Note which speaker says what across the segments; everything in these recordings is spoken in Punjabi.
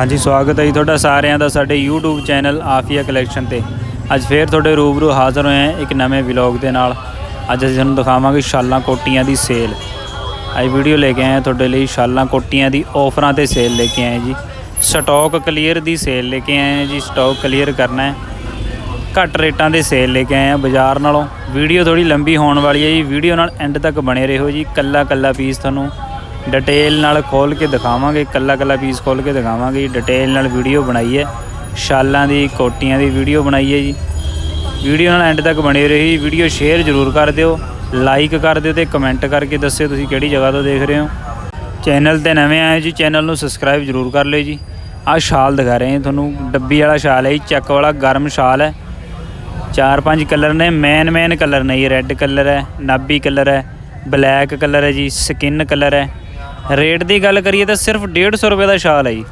Speaker 1: ਹਾਂਜੀ, ਸਵਾਗਤ ਹੈ ਜੀ ਤੁਹਾਡਾ ਸਾਰਿਆਂ ਦਾ ਸਾਡੇ YouTube ਚੈਨਲ ਆਫੀਆ ਕਲੈਕਸ਼ਨ ਤੇ। ਅੱਜ ਫੇਰ ਤੁਹਾਡੇ ਰੂਬਰੂ ਹਾਜ਼ਰ ਹੋਏ ਹਾਂ ਇੱਕ ਨਵੇਂ ਵਲੌਗ ਦੇ ਨਾਲ। ਅੱਜ ਅਸੀਂ ਤੁਹਾਨੂੰ ਦਿਖਾਵਾਂਗੇ ਸ਼ਾਲਾਂ ਕੋਟੀਆਂ ਦੀ ਸੇਲ। ਅੱਜ ਵੀਡੀਓ ਲੈ ਕੇ ਆਏ ਹਾਂ ਤੁਹਾਡੇ ਲਈ ਸ਼ਾਲਾਂ ਕੋਟੀਆਂ ਦੀ ਆਫਰਾਂ ਤੇ ਸੇਲ ਲੈ ਕੇ ਆਏ ਜੀ। ਸਟਾਕ ਕਲੀਅਰ ਦੀ ਸੇਲ ਲੈ ਕੇ ਆਏ ਹਾਂ ਜੀ, ਸਟਾਕ ਕਲੀਅਰ ਕਰਨਾ ਹੈ। ਘੱਟ ਰੇਟਾਂ ਦੇ ਸੇਲ ਲੈ ਕੇ ਆਏ ਹਾਂ ਬਾਜ਼ਾਰ ਨਾਲੋਂ। ਵੀਡੀਓ ਥੋੜੀ ਲੰਬੀ ਹੋਣ ਵਾਲੀ ਹੈ ਜੀ, ਵੀਡੀਓ ਨਾਲ ਐਂਡ ਤੱਕ ਬਣੇ ਰਹੋ ਜੀ ਕੱਲਾ ਕੱਲਾ ਪੀਸ ਤੁਹਾਨੂੰ ਡਿਟੇਲ ਨਾਲ ਖੋਲ ਕੇ ਦਿਖਾਵਾਂਗੇ ਕੱਲਾ ਕੱਲਾ ਪੀਸ ਖੋਲ ਕੇ ਦਿਖਾਵਾਂਗੇ ਡਿਟੇਲ ਨਾਲ ਵੀਡੀਓ ਬਣਾਈ ਹੈ। ਸ਼ਾਲਾਂ ਦੀ, ਕੋਟੀਆਂ ਦੀ ਵੀਡੀਓ ਬਣਾਈ ਹੈ ਜੀ। ਵੀਡੀਓ ਨਾਲ ਐਂਡ ਤੱਕ ਬਣੇ ਰਹੀ ਵੀਡੀਓ ਸ਼ੇਅਰ ਜ਼ਰੂਰ ਕਰ ਦਿਓ ਲਾਈਕ ਕਰ ਦਿਓ ਤੇ ਕਮੈਂਟ ਕਰਕੇ ਦੱਸਿਓ ਤੁਸੀਂ ਕਿਹੜੀ ਜਗ੍ਹਾ ਤੋਂ ਦੇਖ ਰਹੇ ਹੋ। ਚੈਨਲ ਤੇ ਨਵੇਂ ਆਏ ਜੀ, ਚੈਨਲ ਨੂੰ ਸਬਸਕ੍ਰਾਈਬ ਜ਼ਰੂਰ ਕਰ ਲਿਓ ਜੀ। ਆਹ ਸ਼ਾਲ ਦਿਖਾ ਰਹੇ ਹਾਂ ਤੁਹਾਨੂੰ, ਡੱਬੀ ਵਾਲਾ ਸ਼ਾਲ ਹੈ ਜੀ, ਚੱਕ ਵਾਲਾ ਗਰਮ ਸ਼ਾਲ ਹੈ। ਚਾਰ ਪੰਜ ਕਲਰ ਨੇ ਮੈਨ ਮੈਨ ਕਲਰ ਨੇ ਇਹ ਰੈੱਡ ਕਲਰ ਹੈ ਨਾਬੀ ਕਲਰ ਹੈ ਬਲੈਕ ਕਲਰ ਹੈ ਜੀ ਸਕਿਨ ਕਲਰ ਹੈ। ਰੇਟ ਦੀ ਗੱਲ ਕਰੀਏ ਤਾਂ ਸਿਰਫ 150 ਰੁਪਏ ਦਾ ਸ਼ਾਲ ਹੈ ਜੀ।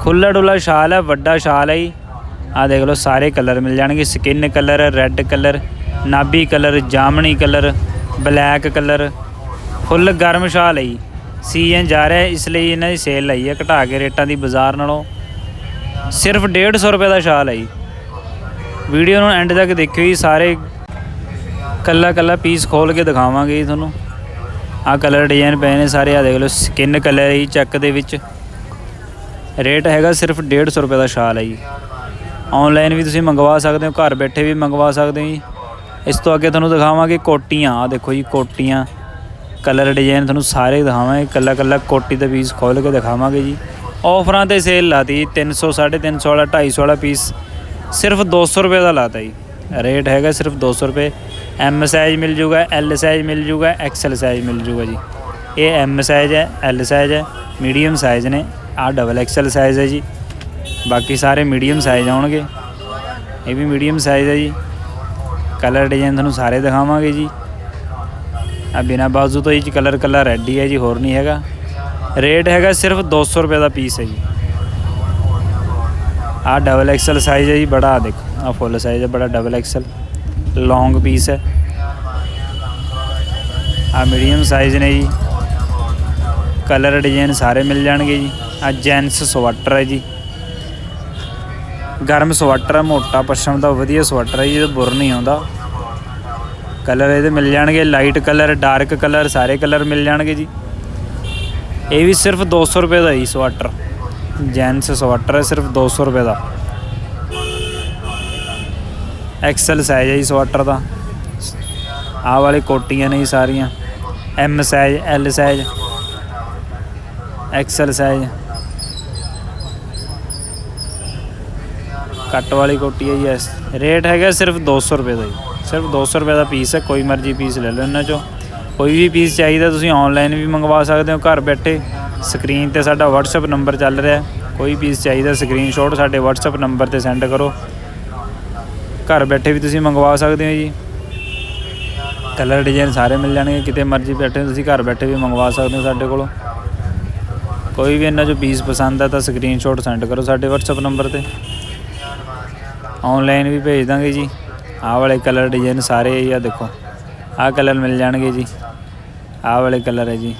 Speaker 1: ਖੁੱਲਾ ਡੁੱਲਾ ਸ਼ਾਲ ਹੈ, ਵੱਡਾ ਸ਼ਾਲ ਹੈ ਜੀ। ਆਹ ਦੇਖ ਲਓ, ਸਾਰੇ ਕਲਰ ਮਿਲ ਜਾਣਗੇ। ਸਕਿਨ ਕਲਰ, ਰੈੱਡ ਕਲਰ ਨਾਬੀ ਕਲਰ, ਜਾਮਣੀ ਕਲਰ, ਬਲੈਕ ਕਲਰ। ਫੁੱਲ ਗਰਮ ਸ਼ਾਲ ਹੈ ਜੀ। ਸੀਜ਼ਨ ਜਾ ਰਿਹਾ ਇਸ ਲਈ ਇਹਨਾਂ ਦੀ ਸੇਲ ਲਈ ਹੈ, ਘਟਾ ਕੇ ਰੇਟਾਂ ਦੀ ਬਾਜ਼ਾਰ ਨਾਲੋਂ। ਸਿਰਫ 150 ਰੁਪਏ ਦਾ ਸ਼ਾਲ ਹੈ ਜੀ। ਵੀਡੀਓ ਨੂੰ ਐਂਡ ਤੱਕ ਦੇਖਿਓ ਜੀ, ਸਾਰੇ ਕੱਲਾ ਕੱਲਾ ਪੀਸ ਖੋਲ ਕੇ ਦਿਖਾਵਾਂਗੇ ਜੀ ਤੁਹਾਨੂੰ। ਆਹ ਕਲਰ ਡਿਜ਼ਾਈਨ ਪਏ ਨੇ ਸਾਰੇ ਆ ਦੇਖ ਲਓ ਸਕਿਨ ਕਲਰ ਹੈ ਜੀ, ਚੱਕ ਦੇ ਵਿੱਚ। ਰੇਟ ਹੈਗਾ ਸਿਰਫ 150 ਰੁਪਏ ਦਾ ਸ਼ਾਲ ਹੈ ਜੀ। ਆਨਲਾਈਨ ਵੀ ਤੁਸੀਂ ਮੰਗਵਾ ਸਕਦੇ ਹੋ, ਘਰ ਬੈਠੇ ਵੀ ਮੰਗਵਾ ਸਕਦੇ ਹੋ ਜੀ। ਇਸ ਤੋਂ ਅੱਗੇ ਤੁਹਾਨੂੰ ਦਿਖਾਵਾਂਗੇ ਕੋਟੀਆਂ ਆ ਦੇਖੋ ਜੀ ਕੋਟੀਆਂ। ਕਲਰ ਡਿਜ਼ਾਈਨ ਤੁਹਾਨੂੰ ਸਾਰੇ ਦਿਖਾਵਾਂਗੇ, ਕੱਲਾ ਕੱਲਾ ਕੋਟੀ ਦਾ ਪੀਸ ਖੋਲ ਕੇ ਦਿਖਾਵਾਂਗੇ ਜੀ। ਆਫਰਾਂ ਤੇ ਸੇਲ ਲਾਤੀ ਜੀ 300 350 ਵਾਲਾ 250 ਵਾਲਾ ਪੀਸ ਸਿਰਫ 200 ਰੁਪਏ ਦਾ ਲਾਤਾ ਜੀ। ਰੇਟ ਹੈਗਾ ਸਿਰਫ 200 ਰੁਪਏ। ਐਮ ਸਾਈਜ਼ ਮਿਲ ਜੂਗਾ ਐਲ ਸਾਈਜ਼ ਮਿਲ ਜੂਗਾ ਐਕਸਲ ਸਾਈਜ਼ ਮਿਲ ਜੂਗਾ ਜੀ। ਇਹ ਐਮ ਸਾਈਜ਼ ਹੈ ਐਲ ਸਾਈਜ਼ ਹੈ ਮੀਡੀਅਮ ਸਾਈਜ਼ ਨੇ ਆ ਡਬਲ ਐਕਸਲ ਸਾਈਜ਼ ਹੈ ਜੀ। ਬਾਕੀ ਸਾਰੇ ਮੀਡੀਅਮ ਸਾਈਜ਼ ਆਉਣਗੇ। ਇਹ ਵੀ ਮੀਡੀਅਮ ਸਾਈਜ਼ ਹੈ ਜੀ। ਕਲਰ ਡਿਜ਼ਾਈਨ ਤੁਹਾਨੂੰ ਸਾਰੇ ਦਿਖਾਵਾਂਗੇ ਜੀ। ਆ ਬਿਨਾ ਬਾਜ਼ੂ ਤੋਂ ਇਹ 'ਚ ਕਲਰ ਕੱਲਾ ਰੈੱਡ ਹੀ ਹੈ ਜੀ, ਹੋਰ ਨਹੀਂ ਹੈਗਾ। ਰੇਟ ਹੈਗਾ ਸਿਰਫ 200 ਰੁਪਏ ਦਾ ਪੀਸ ਹੈ ਜੀ। ਆ ਡਬਲ ਐਕਸਲ ਸਾਈਜ਼ ਹੈ ਜੀ, ਬੜਾ ਆਹ ਦੇਖੋ ਆ ਫੁੱਲ ਸਾਈਜ਼ ਹੈ, ਬੜਾ ਡਬਲ ਐਕਸਲ ਲੌਂਗ ਪੀਸ ਹੈ। ਆ ਮੀਡੀਅਮ ਸਾਈਜ਼ ਨੇ ਜੀ। ਕਲਰ ਡਿਜ਼ਾਈਨ ਸਾਰੇ ਮਿਲ ਜਾਣਗੇ ਜੀ। ਆ ਜੈਂਟਸ ਸਵੈਟਰ ਹੈ ਜੀ। ਗਰਮ ਸਵੈਟਰ ਹੈ, ਮੋਟਾ ਪਸ਼ਮ ਦਾ ਵਧੀਆ ਸਵੈਟਰ ਹੈ ਜੀ ਇਹਦਾ ਬੁਰ ਨਹੀਂ ਆਉਂਦਾ। ਕਲਰ ਇਹਦੇ ਮਿਲ ਜਾਣਗੇ ਲਾਈਟ ਕਲਰ ਡਾਰਕ ਕਲਰ ਸਾਰੇ ਕਲਰ ਮਿਲ ਜਾਣਗੇ ਜੀ। ਇਹ ਵੀ ਸਿਰਫ 200 ਰੁਪਏ ਦਾ ਜੀ ਸਵੈਟਰ ਜੈਨਸ ਸਵਾਟਰ ਹੈ, ਸਿਰਫ 200 ਰੁਪਏ ਦਾ। ਐਕਸਲ ਸਾਈਜ਼ ਹੈ ਜੀ ਸਵਾਟਰ ਦਾ। ਆਹ ਵਾਲੀ ਕੋਟੀਆਂ ਨੇ ਜੀ ਸਾਰੀਆਂ। M size L size XL size cut ਵਾਲੀ ਕੋਟੀ ਹੈ ਜੀ ਐਸ ਰੇਟ ਹੈਗਾ ਸਿਰਫ 200 ਰੁਪਏ ਦਾ ਜੀ। ਸਿਰਫ 200 ਰੁਪਏ ਦਾ ਪੀਸ ਹੈ, ਕੋਈ ਮਰਜ਼ੀ ਪੀਸ ਲੈ ਲਓ ਇਹਨਾਂ ਚੋਂ। ਕੋਈ ਵੀ ਪੀਸ ਚਾਹੀਦਾ, ਤੁਸੀਂ ਆਨਲਾਈਨ ਵੀ ਮੰਗਵਾ ਸਕਦੇ ਹੋ, ਘਰ ਬੈਠੇ ਸਕਰੀਨ ਤੇ ਸਾਡਾ WhatsApp ਨੰਬਰ ਚੱਲ ਰਿਹਾ ਕੋਈ ਪੀਸ ਚਾਹੀਦਾ ਸਕਰੀਨਸ਼ਾਟ ਸਾਡੇ WhatsApp ਨੰਬਰ ਤੇ ਸੈਂਡ ਕਰੋ। ਘਰ ਬੈਠੇ ਵੀ ਤੁਸੀਂ ਮੰਗਵਾ ਸਕਦੇ ਹੋ ਜੀ। ਕਲਰ ਡਿਜ਼ਾਈਨ ਸਾਰੇ ਮਿਲ ਜਾਣਗੇ, ਕਿਤੇ ਮਰਜ਼ੀ ਬੈਠੇ ਤੁਸੀਂ ਘਰ ਬੈਠੇ ਵੀ ਮੰਗਵਾ ਸਕਦੇ ਹੋ ਸਾਡੇ ਕੋਲੋਂ। ਕੋਈ ਵੀ ਇਹਨਾਂ ਚੋਂ ਪੀਸ ਪਸੰਦ ਆ ਤਾਂ ਸਕਰੀਨਸ਼ਾਟ ਸੈਂਡ ਕਰੋ ਸਾਡੇ WhatsApp ਨੰਬਰ ਤੇ। ਆਨਲਾਈਨ ਵੀ ਭੇਜ ਦਾਂਗੇ ਜੀ। ਆਹ ਵਾਲੇ ਕਲਰ ਡਿਜ਼ਾਈਨ ਸਾਰੇ ਆ ਦੇਖੋ। ਆਹ ਕਲਰ ਮਿਲ ਜਾਣਗੇ ਜੀ। ਆਹ ਵਾਲੇ ਕਲਰ ਹੈ ਜੀ।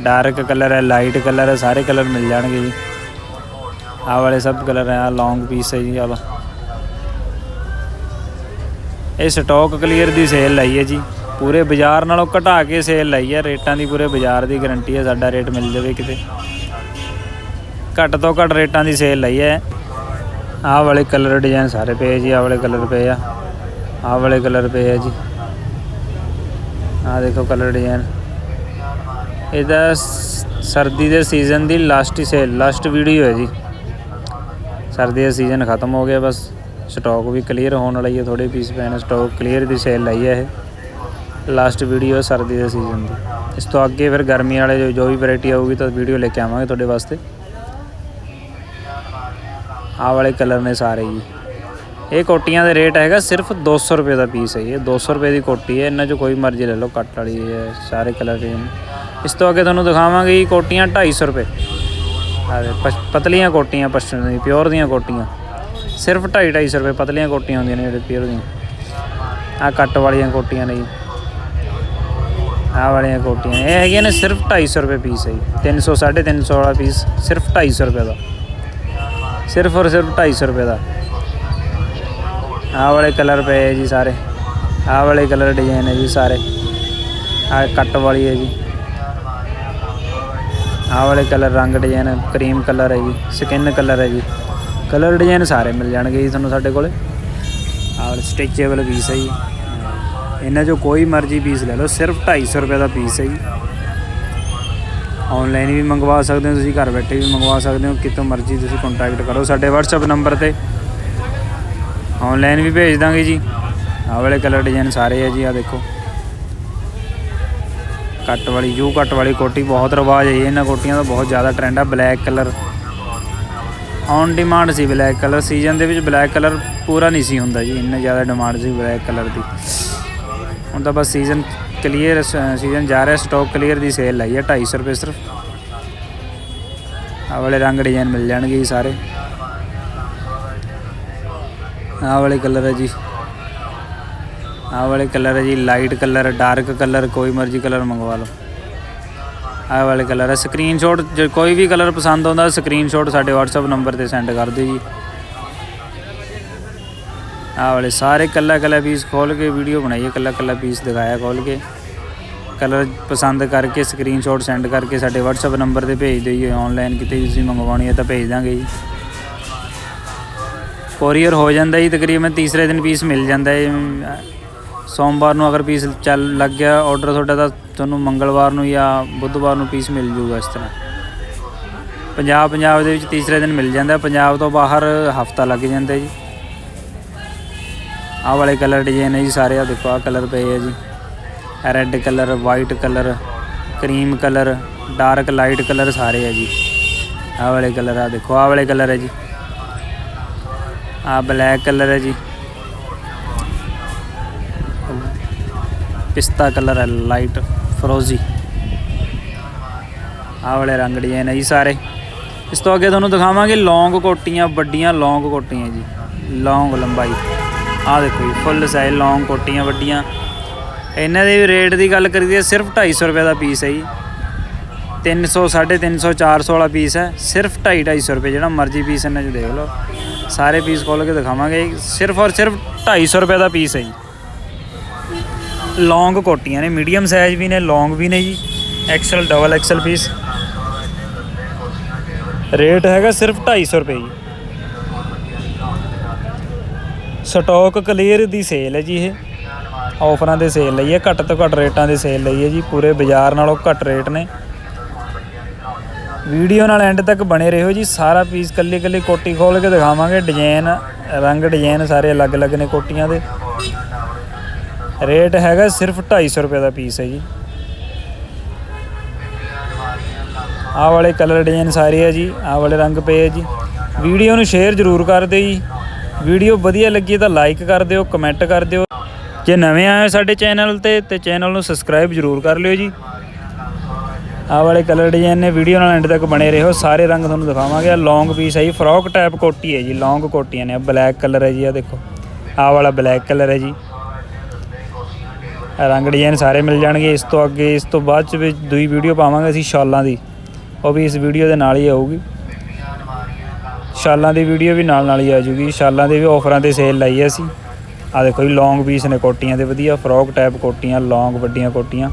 Speaker 1: ਡਾਰਕ ਕਲਰ ਹੈ ਲਾਈਟ ਕਲਰ ਹੈ, ਸਾਰੇ ਕਲਰ ਮਿਲ ਜਾਣਗੇ ਜੀ। ਆਹ ਵਾਲੇ ਸਭ ਕਲਰ ਹੈ, ਆਹ ਲੌਂਗ ਪੀਸ ਹੈ ਜੀ, ਆਹ ਇਹ ਸਟਾਕ ਕਲੀਅਰ ਦੀ ਸੇਲ ਲਾਈ ਹੈ ਜੀ। ਪੂਰੇ ਬਾਜ਼ਾਰ ਨਾਲੋਂ ਘਟਾ ਕੇ ਸੇਲ ਲਈ ਹੈ, ਰੇਟਾਂ ਦੀ ਪੂਰੇ ਬਾਜ਼ਾਰ ਦੀ ਗਾਰੰਟੀ ਹੈ, ਸਾਡਾ ਰੇਟ ਮਿਲ ਜਾਵੇ ਕਿਤੇ। ਘੱਟ ਤੋਂ ਘੱਟ ਰੇਟਾਂ ਦੀ ਸੇਲ ਲਈ ਹੈ। ਆਹ ਵਾਲੇ ਕਲਰ ਡਿਜ਼ਾਈਨ ਸਾਰੇ ਪਏ ਜੀ, ਆਹ ਵਾਲੇ ਕਲਰ ਪਏ ਆ। ਆਹ ਵਾਲੇ ਕਲਰ ਪਏ ਆ ਜੀ। ਆਹ ਦੇਖੋ ਕਲਰ ਡਿਜ਼ਾਈਨ ਇਹਦਾ ਸਰਦੀ ਦੇ ਸੀਜ਼ਨ ਦੀ ਲਾਸਟ ਸੇਲ ਲਾਸਟ ਵੀਡੀਓ ਹੈ ਜੀ। ਸਰਦੀ ਦਾ ਸੀਜ਼ਨ ਖਤਮ ਹੋ ਗਿਆ, ਬਸ ਸਟਾਕ ਵੀ ਕਲੀਅਰ ਹੋਣ ਵਾਲਾ ਹੀ ਹੈ ਥੋੜੇ ਪੀਸ ਪੈਣ ਨੇ ਸਟਾਕ ਕਲੀਅਰ ਦੀ ਸੇਲ ਲਾਈ ਹੈ ਇਹ। ਲਾਸਟ ਵੀਡੀਓ ਸਰਦੀ ਦੇ ਸੀਜ਼ਨ ਦੀ। ਇਸ ਤੋਂ ਅੱਗੇ ਫਿਰ ਗਰਮੀ ਵਾਲੇ ਜੋ- ਵੀ ਵੈਰਾਈਟੀ ਆਊਗੀ ਤਾਂ ਵੀਡੀਓ ਲੈ ਕੇ ਆਵਾਂਗੇ ਤੁਹਾਡੇ ਵਾਸਤੇ। ਆਹ ਵਾਲੇ ਕਲਰ ਨੇ ਸਾਰੇ ਜੀ। ਇਹ ਕੋਟੀਆਂ ਦਾ ਰੇਟ ਹੈਗਾ ਸਿਰਫ 200 ਰੁਪਏ ਦਾ ਪੀਸ ਹੈ ਇਹ 200 ਰੁਪਏ ਦੀ ਕੋਟੀ ਹੈ, ਇਹਨਾਂ ਚੋਂ ਕੋਈ ਮਰਜ਼ੀ ਲੈ ਲਓ, ਕੱਟ ਵਾਲੀ ਹੈ, ਸਾਰੇ ਕਲਰ ਦੇ ਇਸ ਤੋਂ ਅੱਗੇ ਤੁਹਾਨੂੰ ਦਿਖਾਵਾਂਗੇ ਜੀ ਕੋਟੀਆਂ 250 ਰੁਪਏ। ਆਹ ਪਤਲੀਆਂ ਕੋਟੀਆਂ ਪਸ਼ਮ ਦੀ ਪਿਓਰ ਦੀਆਂ ਕੋਟੀਆਂ। ਸਿਰਫ 2.5 250 ਰੁਪਏ ਪਤਲੀਆਂ ਕੋਟੀਆਂ ਹੁੰਦੀਆਂ ਨੇ ਜਿਹੜੇ ਪਿਓਰ ਦੀਆਂ। ਆਹ ਕੱਟ ਵਾਲੀਆਂ ਕੋਟੀਆਂ ਨੇ ਜੀ। ਆਹ ਵਾਲੀਆਂ ਕੋਟੀਆਂ ਇਹ ਹੈਗੀਆਂ ਨੇ ਸਿਰਫ 250 ਰੁਪਏ ਪੀਸ ਹੈ ਜੀ। 300 350 ਵਾਲਾ ਪੀਸ ਸਿਰਫ 250 ਰੁਪਏ ਦਾ। ਸਿਰਫ ਔਰ ਸਿਰਫ 250 ਰੁਪਏ ਦਾ। ਆਹ ਵਾਲੇ ਕਲਰ ਪਏ ਜੀ ਸਾਰੇ। ਆਹ ਵਾਲੇ ਕਲਰ ਡਿਜ਼ਾਈਨ ਹੈ ਜੀ ਸਾਰੇ। ਆਹ ਕੱਟ ਵਾਲੀ ਹੈ ਜੀ। ਆਹ ਵਾਲੇ ਕਲਰ ਰੰਗ ਡਿਜ਼ਾਈਨ ਕਰੀਮ ਕਲਰ ਹੈ ਜੀ ਸਕਿਨ ਕਲਰ ਹੈ ਜੀ। ਕਲਰ ਡਿਜ਼ਾਈਨ ਸਾਰੇ ਮਿਲ ਜਾਣਗੇ ਜੀ ਤੁਹਾਨੂੰ ਸਾਡੇ ਕੋਲੇ। ਆਹ ਵਾਲੇ ਸਟਿਚੇਬਲ ਪੀਸ ਹੈ ਜੀ। ਇਹਨਾਂ ਚੋਂ ਕੋਈ ਮਰਜ਼ੀ ਪੀਸ ਲੈ ਲਓ, ਸਿਰਫ 250 ਰੁਪਏ ਦਾ ਪੀਸ ਹੈ ਜੀ। ਆਨਲਾਈਨ ਵੀ ਮੰਗਵਾ ਸਕਦੇ ਹੋ, ਤੁਸੀਂ ਘਰ ਬੈਠੇ ਵੀ ਮੰਗਵਾ ਸਕਦੇ ਹੋ, ਕਿਤੋਂ ਮਰਜ਼ੀ ਤੁਸੀਂ ਕੰਟੈਕਟ ਕਰੋ ਸਾਡੇ WhatsApp ਨੰਬਰ ਤੇ। ਆਨਲਾਈਨ ਵੀ ਭੇਜ ਦਾਂਗੇ ਜੀ। ਆਹ ਵਾਲੇ ਕਲਰ ਡਿਜ਼ਾਈਨ ਸਾਰੇ ਹੈ ਜੀ ਆ ਦੇਖੋ। ਕੱਟ ਵਾਲੀ ਯੂ ਕੱਟ ਵਾਲੀ ਕੋਟੀ ਬਹੁਤ ਰਿਵਾਜ ਹੈ ਜੀ, ਇਹਨਾਂ ਕੋਟੀਆਂ ਦਾ ਬਹੁਤ ਜ਼ਿਆਦਾ ਟ੍ਰੈਂਡ ਆ ਬਲੈਕ ਕਲਰ ਔਨ ਡਿਮਾਂਡ ਸੀ ਬਲੈਕ ਕਲਰ ਸੀਜ਼ਨ ਦੇ ਵਿੱਚ ਬਲੈਕ ਕਲਰ ਪੂਰਾ ਨਹੀਂ ਸੀ ਹੁੰਦਾ ਜੀ। ਇੰਨਾ ਜ਼ਿਆਦਾ ਡਿਮਾਂਡ ਸੀ ਬਲੈਕ ਕਲਰ ਦੀ। ਹੁਣ ਤਾਂ ਬਸ ਸੀਜ਼ਨ ਕਲੀਅਰ ਸੀਜ਼ਨ ਜਾ ਰਿਹਾ ਸਟਾਕ ਕਲੀਅਰ ਦੀ ਸੇਲ ਲਾਈ ਹੈ 250 ਰੁਪਏ ਸਿਰਫ। ਆ ਵਾਲੇ ਰੰਗ ਡਿਜ਼ਾਈਨ ਮਿਲ ਜਾਣਗੇ ਜੀ ਸਾਰੇ। ਆਹ ਵਾਲੇ ਕਲਰ ਹੈ ਜੀ। ਆਹ ਵਾਲੇ ਕਲਰ ਹੈ ਜੀ ਲਾਈਟ ਕਲਰ ਡਾਰਕ ਕਲਰ, ਕੋਈ ਮਰਜ਼ੀ ਕਲਰ ਮੰਗਵਾ ਲਓ। ਆਹ ਵਾਲੇ ਕਲਰ ਹੈ ਸਕਰੀਨਸ਼ਾਟ ਜੇ ਕੋਈ ਵੀ ਕਲਰ ਪਸੰਦ ਆਉਂਦਾ ਸਕਰੀਨਸ਼ਾਟ ਸਾਡੇ WhatsApp ਨੰਬਰ ਤੇ ਸੈਂਡ ਕਰ ਦਿਓ ਜੀ। ਆਹ ਵਾਲੇ ਸਾਰੇ ਕੱਲਾ ਕੱਲਾ ਪੀਸ ਖੋਲ ਕੇ ਵੀਡੀਓ ਬਣਾਈਏ, ਕੱਲਾ ਕੱਲਾ ਪੀਸ ਦਿਖਾਇਆ ਖੋਲ ਕੇ। ਕਲਰ ਪਸੰਦ ਕਰਕੇ ਸਕਰੀਨਸ਼ਾਟ ਸੈਂਡ ਕਰਕੇ ਸਾਡੇ WhatsApp ਨੰਬਰ ਤੇ ਭੇਜ ਦਿਓ ਜੀ ਆਨਲਾਈਨ ਕਿਤੇ ਤੁਸੀਂ ਮੰਗਵਾਉਣੀ ਹੈ ਤਾਂ ਭੇਜ ਦਾਂਗੇ ਜੀ। ਕੋਰੀਅਰ ਹੋ ਜਾਂਦਾ ਜੀ, ਤਕਰੀਬਨ ਤੀਸਰੇ ਦਿਨ ਪੀਸ ਮਿਲ ਜਾਂਦਾ ਹੈ ਸੋਮਵਾਰ ਨੂੰ ਅਗਰ ਪੀਸ ਚੱਲ ਲੱਗ ਗਿਆ ਆਰਡਰ ਤੁਹਾਡਾ ਤਾਂ ਤੁਹਾਨੂੰ ਮੰਗਲਵਾਰ ਨੂੰ ਜਾਂ ਬੁੱਧਵਾਰ ਨੂੰ ਪੀਸ ਮਿਲ ਜੂਗਾ ਇਸ ਤਰ੍ਹਾਂ। ਪੰਜਾਬ ਪੰਜਾਬ ਦੇ ਵਿੱਚ ਤੀਸਰੇ ਦਿਨ ਮਿਲ ਜਾਂਦਾ ਪੰਜਾਬ ਤੋਂ ਬਾਹਰ ਹਫਤਾ ਲੱਗ ਜਾਂਦਾ ਜੀ। ਆਹ ਵਾਲੇ ਕਲਰ ਡਿਜ਼ਾਈਨ ਹੈ ਜੀ ਸਾਰੇ ਆ ਦੇਖੋ, ਆਹ ਕਲਰ ਪਏ ਹੈ ਜੀ। Red colour white colour cream colour dark light colour ਸਾਰੇ ਹੈ ਜੀ। ਆਹ ਵਾਲੇ ਕਲਰ ਆ ਦੇਖੋ, ਆਹ ਵਾਲੇ ਕਲਰ ਹੈ ਜੀ। ਆ ਬਲੈਕ ਕਲਰ ਹੈ ਜੀ। ਪਿਸਤਾ ਕਲਰ ਹੈ ਲਾਈਟ ਫਰੋਜ਼ੀ ਆਹ ਵਾਲੇ ਰੰਗ ਡਿਜ਼ਾਈਨ ਹੈ ਜੀ ਸਾਰੇ ਇਸ ਤੋਂ ਅੱਗੇ ਤੁਹਾਨੂੰ ਦਿਖਾਵਾਂਗੇ ਲੌਂਗ ਕੋਟੀਆਂ ਵੱਡੀਆਂ ਲੌਂਗ ਕੋਟੀਆਂ ਜੀ ਲੌਂਗ ਲੰਬਾਈ ਆਹ ਦੇਖੋ ਜੀ ਫੁੱਲ ਸਾਈਜ਼ ਲੌਂਗ ਕੋਟੀਆਂ ਵੱਡੀਆਂ ਇਹਨਾਂ ਦੇ ਵੀ ਰੇਟ ਦੀ ਗੱਲ ਕਰੀਏ, ਸਿਰਫ 250 ਰੁਪਏ ਦਾ ਪੀਸ ਹੈ ਜੀ। 300 350 400 ਵਾਲਾ ਪੀਸ ਹੈ। ਸਿਰਫ 2.5 250 ਰੁਪਏ ਜਿਹੜਾ ਮਰਜ਼ੀ ਪੀਸ ਇਹਨਾਂ 'ਚ ਦੇਖ ਲਓ। ਸਾਰੇ ਪੀਸ ਖੋਲ ਕੇ ਦਿਖਾਵਾਂਗੇ। ਸਿਰਫ ਔਰ ਸਿਰਫ 250 ਰੁਪਏ ਦਾ ਪੀਸ ਹੈ ਜੀ। ਲੌਂਗ ਕੋਟੀਆਂ ਨੇ, ਮੀਡੀਅਮ ਸਾਈਜ਼ ਵੀ ਨੇ, ਲੌਂਗ ਵੀ ਨੇ ਜੀ XL double XL piece rate ਹੈਗਾ ਸਿਰਫ 250 ਰੁਪਏ ਜੀ। ਸਟਾਕ ਕਲੀਅਰ ਦੀ ਸੇਲ ਹੈ ਜੀ ਇਹ। ਆਫਰਾਂ ਦੇ ਸੇਲ ਲਈ ਹੈ ਘੱਟ ਤੋਂ ਘੱਟ ਰੇਟਾਂ ਦੇ ਸੇਲ ਲਈ ਹੈ ਜੀ, ਪੂਰੇ ਬਾਜ਼ਾਰ ਨਾਲੋਂ ਘੱਟ ਰੇਟ ਨੇ। ਵੀਡੀਓ ਨਾਲ ਐਂਡ ਤੱਕ ਬਣੇ ਰਹੋ ਜੀ, ਸਾਰਾ ਪੀਸ ਕੱਲੀ ਕੱਲੀ ਕੋਟੀ ਖੋਲ ਕੇ ਦਿਖਾਵਾਂਗੇ ਡਿਜ਼ਾਈਨ ਰੰਗ ਡਿਜ਼ਾਈਨ ਸਾਰੇ ਅਲੱਗ-ਅਲੱਗ ਨੇ ਕੋਟੀਆਂ ਦੇ। ਰੇਟ ਹੈਗਾ ਸਿਰਫ 250 ਰੁਪਏ ਦਾ ਪੀਸ ਹੈ ਜੀ। ਆਹ ਵਾਲੇ ਕਲਰ ਡਿਜ਼ਾਈਨ ਸਾਰੇ ਆ ਜੀ, ਆਹ ਵਾਲੇ ਰੰਗ ਪਏ ਹੈ ਜੀ। ਵੀਡੀਓ ਨੂੰ ਸ਼ੇਅਰ ਜ਼ਰੂਰ ਕਰ ਦਿਓ ਜੀ। ਵੀਡੀਓ ਵਧੀਆ ਲੱਗੀ ਤਾਂ ਲਾਈਕ ਕਰ ਦਿਓ ਕਮੈਂਟ ਕਰ ਦਿਓ। ਜੇ ਨਵੇਂ ਆਏ ਸਾਡੇ ਚੈਨਲ ਤੇ ਤੇ ਚੈਨਲ ਨੂੰ ਸਬਸਕ੍ਰਾਈਬ ਜ਼ਰੂਰ ਕਰ ਲਿਓ ਜੀ। ਆਹ ਵਾਲੇ ਕਲਰ ਡਿਜ਼ਾਈਨ ਨੇ ਵੀਡੀਓ ਨਾਲ ਐਂਡ ਤੱਕ ਬਣੇ ਰਹੋ, ਸਾਰੇ ਰੰਗ ਤੁਹਾਨੂੰ ਦਿਖਾਵਾਂਗੇ। ਆਹ ਲੌਂਗ ਪੀਸ ਹੈ ਜੀ ਫਰੋਕ ਟਾਈਪ ਕੋਟੀ ਹੈ ਜੀ ਲੌਂਗ ਕੋਟੀਆਂ ਨੇ। ਬਲੈਕ ਕਲਰ ਹੈ ਜੀ ਆ ਦੇਖੋ। ਆਹ ਵਾਲਾ ਬਲੈਕ ਕਲਰ ਹੈ ਜੀ। ਰੰਗ ਡਿਜ਼ਾਈਨ ਸਾਰੇ ਮਿਲ ਜਾਣਗੇ। ਇਸ ਤੋਂ ਅੱਗੇ, ਇਸ ਤੋਂ ਬਾਅਦ ਚ ਵੀ ਦੂਈ ਵੀਡੀਓ ਪਾਵਾਂਗੇ ਅਸੀਂ ਸ਼ਾਲਾਂ ਦੀ। ਉਹ ਵੀ ਇਸ ਵੀਡੀਓ ਦੇ ਨਾਲ ਹੀ ਆਊਗੀ। ਸ਼ਾਲਾਂ ਦੀ ਵੀਡੀਓ ਵੀ ਨਾਲ ਨਾਲ ਹੀ ਆ ਜੂਗੀ। ਸ਼ਾਲਾਂ ਦੇ ਵੀ ਆਫਰਾਂ ਤੇ ਸੇਲ ਲਾਈ ਹੈ ਅਸੀਂ। ਆ ਦੇਖੋ ਜੀ ਲੌਂਗ ਪੀਸ ਨੇ ਕੋਟੀਆਂ ਦੇ, ਵਧੀਆ ਫਰੋਕ ਟਾਈਪ ਕੋਟੀਆਂ ਲੌਂਗ ਵੱਡੀਆਂ ਕੋਟੀਆਂ।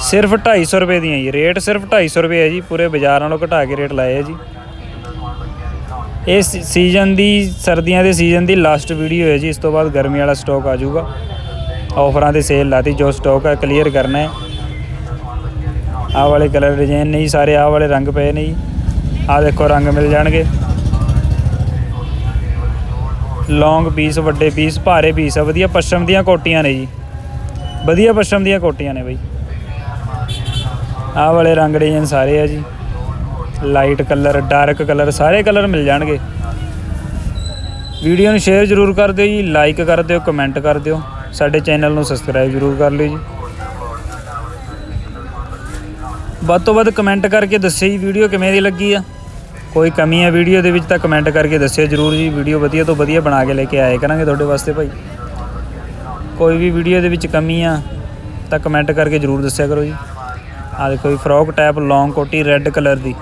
Speaker 1: ਸਿਰਫ 250 ਰੁਪਏ ਦੀਆਂ ਜੀ। ਰੇਟ ਸਿਰਫ 250 ਰੁਪਏ ਹੈ ਜੀ। ਪੂਰੇ ਬਾਜ਼ਾਰ ਨਾਲੋਂ ਘਟਾ ਕੇ ਰੇਟ ਲਾਏ ਹੈ ਜੀ। ਇਹ ਸੀਜ਼ਨ ਦੀ, ਸਰਦੀਆਂ ਦੇ ਸੀਜ਼ਨ ਦੀ ਲਾਸਟ ਵੀਡੀਓ ਹੈ ਜੀ। ਇਸ ਤੋਂ ਬਾਅਦ ਗਰਮੀ ਵਾਲਾ ਸਟਾਕ ਆ ਜਾਊਗਾ ਆਫਰਾਂ ਤੇ ਸੇਲ ਲਾਤੀ, ਜੋ ਸਟਾਕ ਹੈ ਕਲੀਅਰ ਕਰਨਾ। ਹੈ ਆਹ ਵਾਲੇ ਕਲਰ ਡਿਜ਼ਾਈਨ ਨਹੀਂ, ਸਾਰੇ ਆਹ ਵਾਲੇ ਰੰਗ ਪਏ ਨੇ ਜੀ। ਆਹ ਦੇਖੋ, ਰੰਗ ਮਿਲ ਜਾਣਗੇ। ਲੌਂਗ ਪੀਸ ਵੱਡੇ ਪੀਸ ਭਾਰੇ ਪੀਸ ਆ, ਵਧੀਆ ਪਸ਼ਮ ਦੀਆਂ ਕੋਟੀਆਂ ਨੇ ਜੀ। ਵਧੀਆ ਪਸ਼ਮ ਦੀਆਂ ਕੋਟੀਆਂ ਨੇ ਬਈ। ਆਹ ਵਾਲੇ ਰੰਗ ਡਿਜ਼ਾਈਨ ਸਾਰੇ ਆ ਜੀ। ਲਾਈਟ ਕਲਰ ਡਾਰਕ ਕਲਰ ਸਾਰੇ ਕਲਰ ਮਿਲ ਜਾਣਗੇ। ਵੀਡੀਓ ਨੂੰ ਸ਼ੇਅਰ ਜ਼ਰੂਰ ਕਰ ਦਿਓ ਜੀ ਲਾਈਕ ਕਰ ਦਿਓ ਕਮੈਂਟ ਕਰ ਦਿਓ। ਸਾਡੇ ਚੈਨਲ ਨੂੰ ਸਬਸਕ੍ਰਾਈਬ ਜ਼ਰੂਰ ਕਰ ਲਿਓ ਜੀ। ਵੱਧ ਤੋਂ ਵੱਧ ਕਮੈਂਟ ਕਰਕੇ ਦੱਸਿਓ ਜੀ ਵੀਡੀਓ ਕਿਵੇਂ ਦੀ ਲੱਗੀ ਆ। ਕੋਈ ਕਮੀ ਆ ਵੀਡੀਓ ਦੇ ਵਿੱਚ ਤਾਂ ਕਮੈਂਟ ਕਰਕੇ ਦੱਸਿਓ ਜਰੂਰ ਜੀ। ਵੀਡੀਓ ਵਧੀਆ ਤੋਂ ਵਧੀਆ ਬਣਾ ਕੇ ਲੈ ਕੇ ਆਏ ਕਰਾਂਗੇ ਤੁਹਾਡੇ ਵਾਸਤੇ ਭਾਈ। ਕੋਈ ਵੀ ਵੀਡੀਓ ਦੇ ਵਿੱਚ ਕਮੀ ਆ ਤਾਂ ਕਮੈਂਟ ਕਰਕੇ ਜਰੂਰ ਦੱਸਿਆ ਕਰੋ ਜੀ। ਆ ਦੇਖੋ ਜੀ ਫਰੋਕ ਟਾਈਪ ਲੌਂਗ ਕੋਟੀ ਰੈੱਡ ਕਲਰ ਦੀ।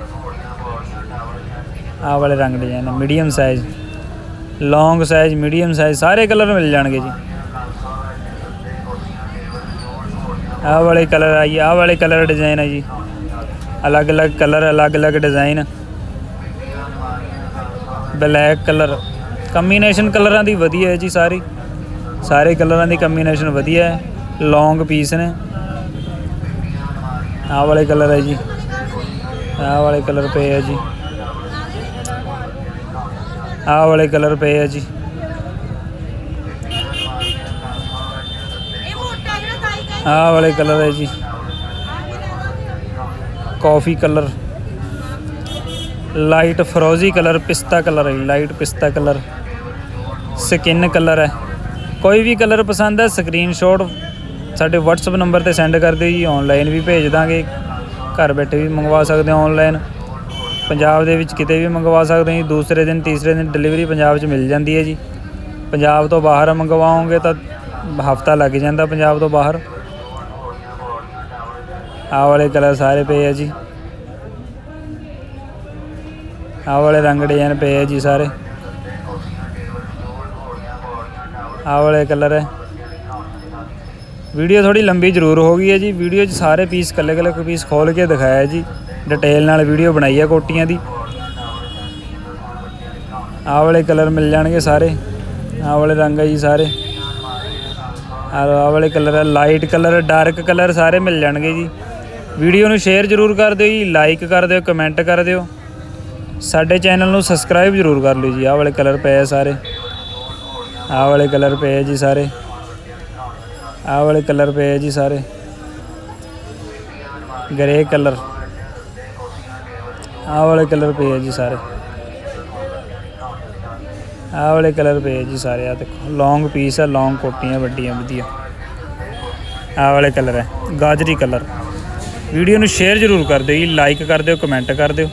Speaker 1: ਆਹ ਵਾਲੇ ਰੰਗ design medium size long size medium size ਸਾਰੇ ਕਲਰ ਮਿਲ ਜਾਣਗੇ ਜੀ। ਆਹ ਵਾਲੇ ਕਲਰ ਆ ਜੀ, ਆਹ ਵਾਲੇ ਕਲਰ ਡਿਜ਼ਾਈਨ ਹੈ ਜੀ। ਅਲੱਗ-ਅਲੱਗ ਕਲਰ ਅਲੱਗ-ਅਲੱਗ ਡਿਜ਼ਾਈਨ ਬਲੈਕ ਕਲਰ ਕੰਬੀਨੇਸ਼ਨ ਕਲਰਾਂ ਦੀ ਵਧੀਆ ਹੈ ਜੀ ਸਾਰੀ। ਸਾਰੇ ਕਲਰਾਂ ਦੀ ਕੰਬੀਨੇਸ਼ਨ ਵਧੀਆ ਹੈ। ਲੌਂਗ ਪੀਸ ਨੇ। ਆਹ ਵਾਲੇ ਕਲਰ ਹੈ ਜੀ। ਆਹ ਵਾਲੇ ਕਲਰ ਪਏ ਹੈ ਜੀ। ਆਹ ਵਾਲੇ ਕਲਰ ਪਏ ਹੈ ਜੀ। ਆਹ ਵਾਲੇ ਕਲਰ ਹੈ ਜੀ। ਕਾਫੀ ਕਲਰ। ਲਾਈਟ ਫਰੋਜ਼ੀ ਕਲਰ, ਪਿਸਤਾ ਕਲਰ ਹੈ ਲਾਈਟ ਪਿਸਤਾ ਕਲਰ। ਸਕਿਨ ਕਲਰ ਹੈ। ਕੋਈ ਵੀ ਕਲਰ ਪਸੰਦ ਹੈ ਸਕਰੀਨਸ਼ਾਟ ਸਾਡੇ WhatsApp ਨੰਬਰ ਤੇ ਸੈਂਡ ਕਰ ਦਿਓ ਜੀ ਆਨਲਾਈਨ ਵੀ ਭੇਜ ਦਾਂਗੇ। ਘਰ ਬੈਠੇ ਵੀ ਮੰਗਵਾ ਸਕਦੇ ਹੋ ਆਨਲਾਈਨ ਪੰਜਾਬ ਦੇ ਵਿੱਚ ਕਿਤੇ ਵੀ ਮੰਗਵਾ ਸਕਦੇ ਹੋ ਜੀ, ਦੂਸਰੇ ਦਿਨ, ਤੀਸਰੇ ਦਿਨ ਡਿਲੀਵਰੀ ਪੰਜਾਬ 'ਚ ਮਿਲ ਜਾਂਦੀ ਹੈ ਜੀ। ਪੰਜਾਬ ਤੋਂ ਬਾਹਰ ਮੰਗਵਾਓਗੇ ਤਾਂ ਹਫਤਾ ਲੱਗ ਜਾਂਦਾ ਪੰਜਾਬ ਤੋਂ ਬਾਹਰ। ਆਹ ਵਾਲੇ ਕਲਰ ਸਾਰੇ ਪਏ ਆ ਜੀ। ਆਹ ਵਾਲੇ ਰੰਗ ਡਿਜ਼ਾਈਨ ਪਏ ਆ ਜੀ ਸਾਰੇ। ਆਹ ਵਾਲੇ ਕਲਰ। ਹੈ ਵੀਡੀਓ ਥੋੜੀ ਲੰਬੀ ਜ਼ਰੂਰ ਹੋ ਗਈ ਹੈ ਜੀ। ਵੀਡੀਓ 'ਚ ਸਾਰੇ ਪੀਸ ਕੱਲੇ ਕੱਲੇ ਪੀਸ ਖੋਲ ਕੇ ਦਿਖਾਇਆ ਜੀ। ਡਿਟੇਲ ਨਾਲ ਵੀਡੀਓ ਬਣਾਈ ਹੈ ਕੋਟੀਆਂ ਦੀ। ਆਹ ਵਾਲੇ ਕਲਰ ਮਿਲ ਜਾਣਗੇ ਸਾਰੇ। ਆਹ ਵਾਲੇ ਰੰਗ ਹੈ ਜੀ ਸਾਰੇ। ਆਹ ਆਹ ਵਾਲੇ ਕਲਰ ਹੈ ਲਾਈਟ ਕਲਰ ਡਾਰਕ ਕਲਰ ਸਾਰੇ ਮਿਲ ਜਾਣਗੇ ਜੀ। ਵੀਡੀਓ ਨੂੰ ਸ਼ੇਅਰ ਜ਼ਰੂਰ ਕਰ ਦਿਓ ਜੀ ਲਾਈਕ ਕਰ ਦਿਓ ਕਮੈਂਟ ਕਰ ਦਿਓ। ਸਾਡੇ ਚੈਨਲ ਨੂੰ ਸਬਸਕ੍ਰਾਈਬ ਜ਼ਰੂਰ ਕਰ ਲਿਓ ਜੀ, ਆਹ ਵਾਲੇ ਕਲਰ ਪਏ ਆ ਸਾਰੇ। ਆਹ ਵਾਲੇ ਕਲਰ ਪਏ ਆ ਜੀ ਸਾਰੇ। ਆਹ ਵਾਲੇ ਕਲਰ ਪਏ ਆ ਜੀ ਸਾਰੇ। ਗ੍ਰੇ ਕਲਰ ਆਹ ਵਾਲੇ ਕਲਰ ਪਏ ਆ ਜੀ ਸਾਰੇ। ਆਹ ਵਾਲੇ ਕਲਰ ਪਏ ਆ ਜੀ ਸਾਰੇ ਆ ਦੇਖੋ ਲੌਂਗ ਪੀਸ ਆ ਲੌਂਗ ਕੋਟੀਆਂ ਵੱਡੀਆਂ ਵਧੀਆ ਆਹ ਵਾਲੇ ਕਲਰ ਹੈ ਗਾਜਰੀ ਕਲਰ ਵੀਡੀਓ ਨੂੰ ਸ਼ੇਅਰ ਜ਼ਰੂਰ ਕਰ ਦਿਓ ਜੀ ਲਾਈਕ ਕਰ ਦਿਓ ਕਮੈਂਟ ਕਰ ਦਿਓ।